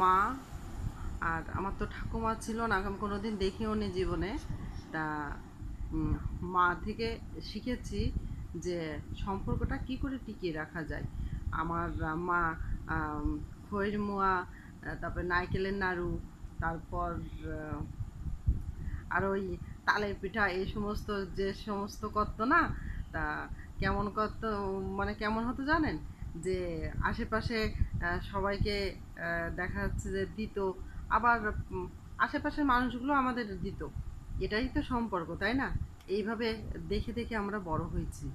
মা আর আমার তো ঠাকুমা ছিল না, আমি কোনোদিন দেখিও নি জীবনে। তা মা থেকে শিখেছি যে সম্পর্কটা কি করে টিকিয়ে রাখা যায়। আমার মা খৈর মোয়া তারপরে নারকেলের নাড়ু, তারপর আর ওই তালের পিঠা, এই সমস্ত যে সমস্ত করতো না, তা কেমন করতো মানে কেমন হতো জানেন? যে আশেপাশে সবাইকে দেখা যাচ্ছে যে দিত। আবার আশেপাশের মানুষগুলো আমাদের দিত। এটাই তো সম্পর্ক, তাই না? এইভাবে দেখে দেখে আমরা বড় হয়েছি।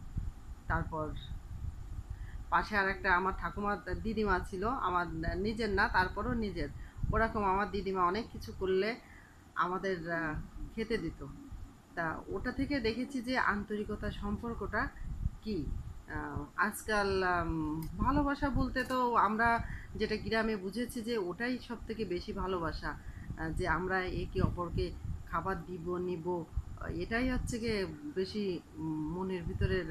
তারপর পাশে আর একটা আমার ঠাকুমার দিদিমা ছিল, আমার নিজের না, তারপরও নিজের। ওরকম আমার দিদিমা অনেক কিছু করলে আমাদের খেতে দিত। তা ওটা থেকে দেখেছি যে আন্তরিকতা সম্পর্কটা কি? আজকাল ভালোবাসা বলতে তো আমরা যেটা গ্রামে বুঝেছি যে ওটাই সব থেকে বেশি ভালোবাসা যে আমরা একে অপরকে খাবার দিব, নিব, এটাই হচ্ছে গিয়ে বেশি মনের ভিতরের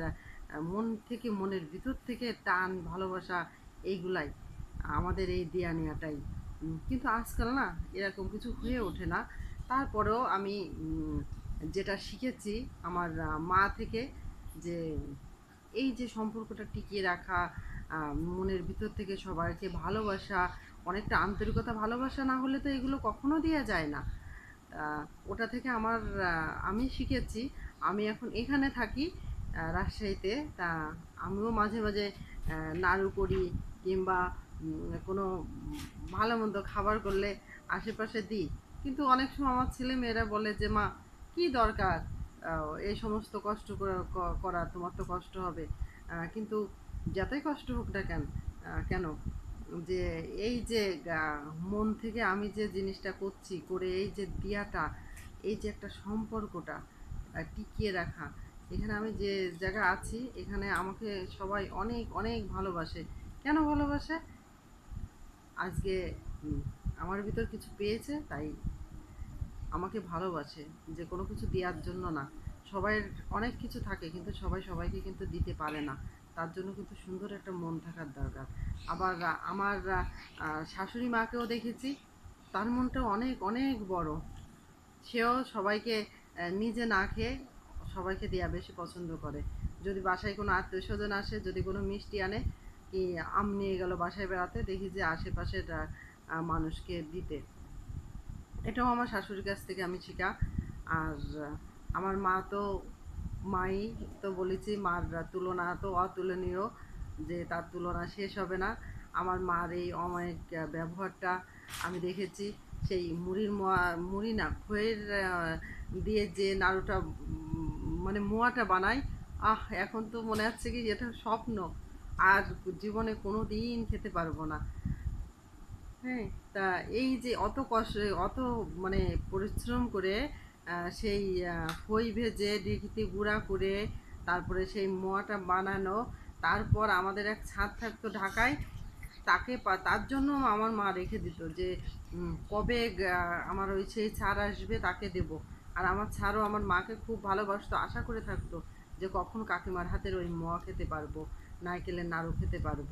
মন থেকে মনের ভিতর থেকে টান, ভালোবাসা এইগুলাই, আমাদের এই দেয়া নেওয়াটাই কিন্তু আজকাল না এরকম কিছু হয়ে ওঠে না। তারপরেও আমি যেটা শিখেছি আমার মা থেকে যে এই যে সম্পর্কটা টিকিয়ে রাখা মনের ভিতর থেকে সবাইকে ভালোবাসা, অনেকটা আন্তরিকতা ভালোবাসা না হলে তো এগুলো কখনো দেওয়া যায় না। ওটা থেকে আমার আমি শিখেছি। আমি এখন এখানে থাকি রাজশাহীতে। তা আমিও মাঝে মাঝে নাড়ু করি কিংবা কোনো ভালো মন্দ খাবার করলে আশেপাশে দিই। কিন্তু অনেক সময় আমার ছেলে মেয়েরা বলে যে, মা, কি দরকার? এই সমস্ত কষ্ট করা- তোমার তো কষ্ট হবে। কিন্তু যতই কষ্ট হোক না কেন কেন? যে এই যে মন থেকে আমি যে জিনিসটা করছি, করে এই যে দিয়াটা, এই যে একটা সম্পর্কটা টিকিয়ে রাখা, এখানে আমি যে জায়গা আছি, এখানে আমাকে সবাই অনেক অনেক ভালোবাসে। কেন ভালোবাসে? আজকে আমার ভিতর কিছু পেয়েছে, তাই আমাকে ভালোবাসে, যে কোনো কিছু দেওয়ার জন্য না। সবাই অনেক কিছু থাকে, কিন্তু সবাই সবাইকে কিন্তু দিতে পারে না। তার জন্য কিন্তু সুন্দর একটা মন থাকার দরকার। আবার আমার শাশুড়ি মাকেও দেখেছি, তার মনটা অনেক অনেক বড়। সেও সবাইকে নিজে না খেয়ে সবাইকে দেওয়া বেশি পছন্দ করে। যদি বাসায় কোনো আত্মীয় স্বজন আসে, যদি কোনো মিষ্টি আনে, কি আম নিয়ে গেল বাসায় বেড়াতে, দেখি যে আশেপাশের মানুষকে দিতে। এটাও আমার শাশুড়ির কাছ থেকে আমি শিখা। আর আমার মা তো মাই তো বলেছি, মার তুলনা তো অতুলনীয় যে তার তুলনা শেষ হবে না। আমার মার এই অমায়িক ব্যবহারটা আমি দেখেছি। সেই মুড়ির মুড়ি না, খয়ের দিয়ে যে নাড়ুটা মানে মোয়াটা বানায় আহ, এখন তো মনে হচ্ছে কি এটা স্বপ্ন। আর জীবনে কোনো দিন খেতে পারব না। হ্যাঁ তা এই যে অত কষ্ট অত মানে পরিশ্রম করে সেই খই ভেজে ডিকিতে গুঁড়া করে তারপরে সেই মোয়াটা বানানো তারপর আমাদের এক ছাদ থাকতো ঢাকায় তাকে তার জন্য আমার মা রেখে দিত যে কবে আমার ওই সেই ছাড় আসবে তাকে দেব। আর আমার ছাড়ও আমার মাকে খুব ভালোবাসতো আশা করে থাকতো যে কখন কাকিমার হাতের ওই মোয়া খেতে পারব নারকেলের নাড়ু খেতে পারব।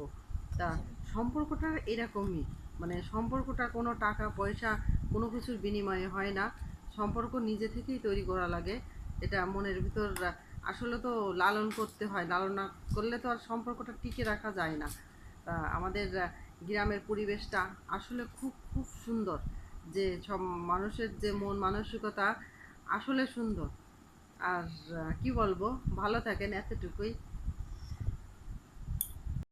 তা সম্পর্কটা এরকমই। মানে সম্পর্কটা কোনো টাকা, পয়সা, কোনো কিছুর বিনিময়ে হয় না। সম্পর্ক নিজে থেকেই তৈরি করা লাগে। এটা মনের ভিতর, আসলে তো লালন করতে হয়। লালন না করলে তো আর সম্পর্কটা টিকে রাখা যায় না। তা আমাদের গ্রামের পরিবেশটা আসলে খুব খুব সুন্দর। যে সব মানুষের যে মন মানসিকতা আসলে সুন্দর। আর, কি বলব? ভালো থাকেন এতটুকুই।